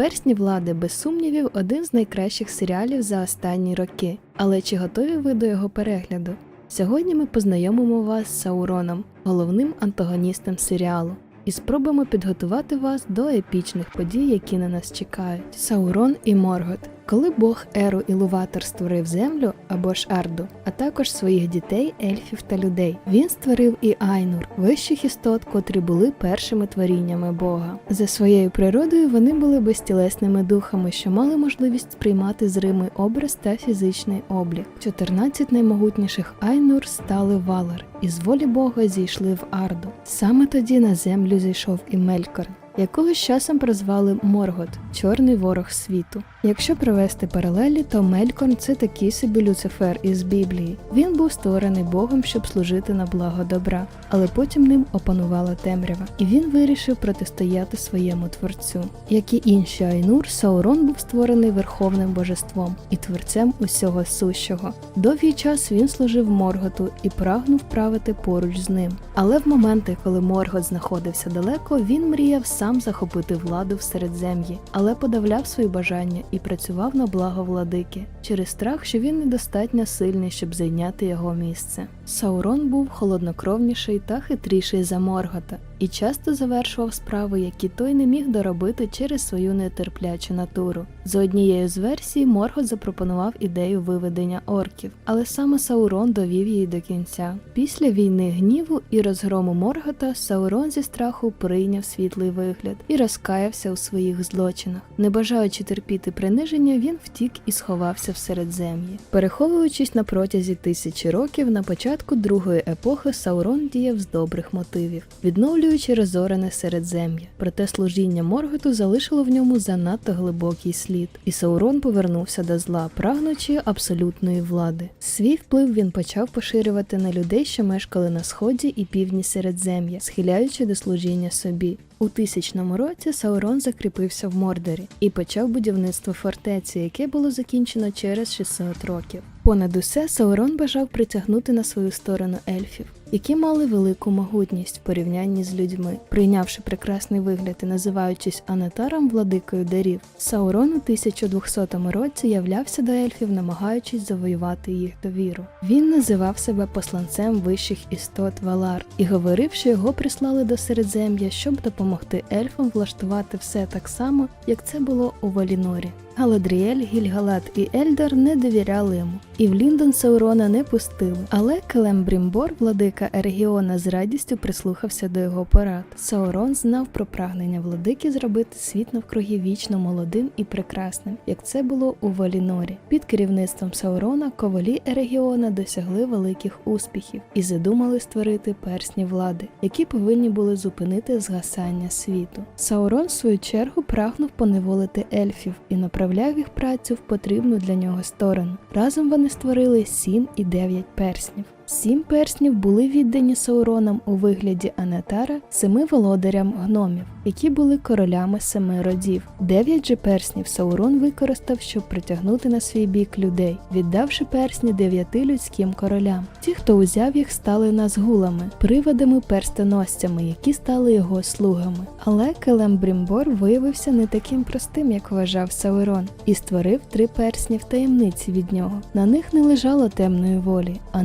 Персні влади, без сумнівів, один з найкращих серіалів за останні роки. Але чи готові ви до його перегляду? Сьогодні ми познайомимо вас з Сауроном, головним антагоністом серіалу, і спробуємо підготувати вас до епічних подій, які на нас чекають. Саурон і Моргот. Коли Бог Еру Ілуватор створив землю або ж Арду, а також своїх дітей, ельфів та людей, він створив і Айнур, вищих істот, котрі були першими творіннями Бога. За своєю природою вони були безтілесними духами, що мали можливість сприймати зримий образ та фізичний облік. 14 наймогутніших Айнур стали Валар, і з волі Бога зійшли в Арду. Саме тоді на землю зійшов і Мелькорн якого часом прозвали Моргот чорний ворог світу. Якщо провести паралелі, то Мелькорн це такий собі Люцифер із Біблії. Він був створений Богом, щоб служити на благо добра, але потім ним опанувала темрява, і він вирішив протистояти своєму творцю. Як і інші Айнур, Саурон був створений верховним божеством і творцем усього сущого. Довгий час він служив Морготу і прагнув правити поруч з ним. Але в моменти, коли Моргот знаходився далеко, він мріяв сам захопити владу в середзем'ї, але подавляв свої бажання і працював на благо владики через страх, що він недостатньо сильний, щоб зайняти його місце. Саурон був холоднокровніший та хитріший за Моргота і часто завершував справи, які той не міг доробити через свою нетерплячу натуру. За однією з версій, Моргот запропонував ідею виведення орків, але саме Саурон довів її до кінця. Після війни гніву і розгрому Моргота Саурон зі страху прийняв світлий вигляд і розкаявся у своїх злочинах. Не бажаючи терпіти приниження, він втік і сховався в середзем'ї. Переховуючись на протязі тисячі років, на початку другої епохи Саурон діяв з добрих мотивів, відновлюючи розорене середзем'я. Проте служіння Морготу залишило в ньому занадто глибокий слід, і Саурон повернувся до зла, прагнучи абсолютної влади. Свій вплив він почав поширювати на людей, що мешкали на сході і півдні середзем'я, схиляючи до служіння собі. У тисячному році Саурон закріпився в Мордорі і почав будівництво фортеці, яке було закінчено через 600 років. Понад усе Саурон бажав притягнути на свою сторону ельфів, які мали велику могутність в порівнянні з людьми, прийнявши прекрасний вигляд і називаючись Анатаром владикою дарів. Саурон у 1200 році являвся до ельфів, намагаючись завоювати їх довіру. Він називав себе посланцем вищих істот Валар і говорив, що його прислали до Середзем'я, щоб допомогти ельфам влаштувати все так само, як це було у Валінорі. Галадріель, Гільгалат і Ельдар не довіряли йому, і в Ліндон Саурона не пустили. Але Келем Брімбор, владика Ергіона, з радістю прислухався до його порад. Саурон знав про прагнення владики зробити світ навкруги вічно молодим і прекрасним, як це було у Валінорі. Під керівництвом Саурона ковалі Ергіона досягли великих успіхів і задумали створити персні влади, які повинні були зупинити згасання світу. Саурон, в свою чергу, прагнув поневолити ельфів і направляв їх працю в потрібну для нього сторону. Разом вони створили сім і дев'ять перснів. Сім перснів були віддані Сауронам у вигляді Анатара семи володарям гномів, які були королями семи родів. Дев'ять же перснів Саурон використав, щоб притягнути на свій бік людей, віддавши персні дев'яти людським королям. Ті, хто узяв їх, стали назгулами, приводами перстоносцями, які стали його слугами. Але Келем Брімбор виявився не таким простим, як вважав Саурон, і створив три персні в таємниці від нього. На них не лежало темної волі, а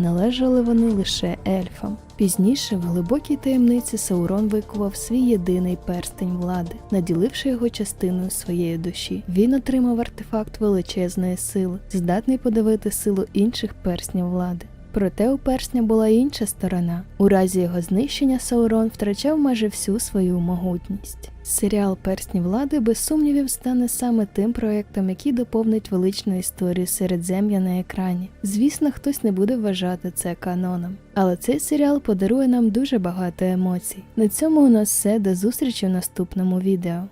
належали вони лише ельфам. Пізніше в глибокій таємниці Саурон викував свій єдиний перстень влади, наділивши його частиною своєї душі. Він отримав артефакт величезної сили, здатний подавити силу інших перснів влади. Проте у персня була інша сторона. У разі його знищення Саурон втрачав майже всю свою могутність. Серіал Персні влади без сумнівів стане саме тим проєктом, який доповнить величну історію середзем'я на екрані. Звісно, хтось не буде вважати це каноном. Але цей серіал подарує нам дуже багато емоцій. На цьому у нас все до зустрічі в наступному відео.